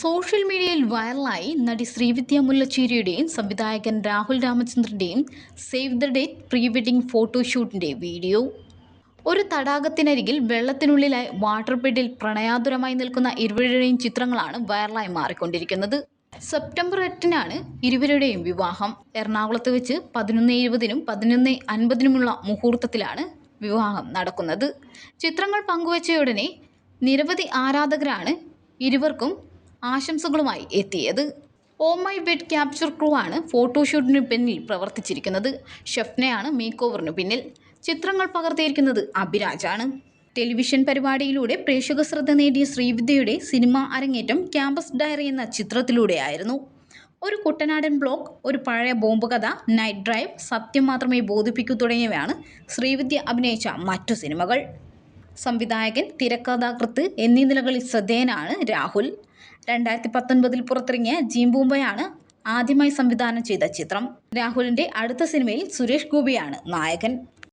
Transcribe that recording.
Social മീഡിയയിൽ വൈറലായി നടി ശ്രീവിദ്യ മുല്ലച്ചേരിയുടെയും സംവിധായകൻ Rahul രാമചന്ദ്രന്റെയും save the date pre wedding ഫോട്ടോഷൂട്ടിന്റെ video. ഒരു തടാകത്തിനരികിൽ വെള്ളത്തിനുള്ളിലായി വാട്ടർ ബെഡിൽ പ്രണയാതുരമായി നിൽക്കുന്ന ഇരുവരുടെയും ചിത്രങ്ങളാണ് വൈറലായി മാറിക്കൊണ്ടിരിക്കുന്നത്. സെപ്റ്റംബർ എട്ടിനാണ് ഇരുവരുടെയും വിവാഹം. എറണാകുളത്ത് വെച്ച് പതിനൊന്ന് എഴുപതിനും പതിനൊന്ന് അൻപതിനുമുള്ള മുഹൂർത്തത്തിലാണ് വിവാഹം നടക്കുന്നത്. ചിത്രങ്ങൾ പങ്കുവച്ചയുടനെ നിരവധി ആരാധകരാണ് ഇരുവർക്കും ആശംസകളുമായി എത്തിയത്. Oh my wed capture crew ആണ് ഫോട്ടോഷൂട്ടിന് പിന്നിൽ പ്രവർത്തിച്ചിരിക്കുന്നത്. ഷെഫ്നയാണ് മേക്ക് ഓവറിന് പിന്നിൽ. ചിത്രങ്ങൾ പകർത്തിയിരിക്കുന്നത് അഭിരാജാണ്. ടെലിവിഷൻ പരിപാടിയിലൂടെ പ്രേക്ഷക ശ്രദ്ധ നേടിയ ശ്രീവിദ്യയുടെ സിനിമ അരങ്ങേറ്റം ക്യാമ്പസ് ഡയറി എന്ന ചിത്രത്തിലൂടെയായിരുന്നു. ഒരു കുട്ടനാടൻ ബ്ലോക്ക് ഒരു പഴയ ബോംബ് കഥ നൈറ്റ് ഡ്രൈവ് സത്യം മാത്രമേ ബോധിപ്പിക്കൂ തുടങ്ങിയവയാണ് ശ്രീവിദ്യ അഭിനയിച്ച മറ്റു സിനിമകൾ. സംവിധായകൻ തിരക്കഥാകൃത്ത് എന്നീ നിലകളിൽ ശ്രദ്ധേയനാണ് രാഹുൽ. രണ്ടായിരത്തി പത്തൊൻപതിൽ പുറത്തിറങ്ങിയ ജീംബൂമ്പയാണ് ആദ്യമായി സംവിധാനം ചെയ്ത ചിത്രം. രാഹുലിന്റെ അടുത്ത സിനിമയിൽ സുരേഷ് ഗോപിയാണ് നായകൻ.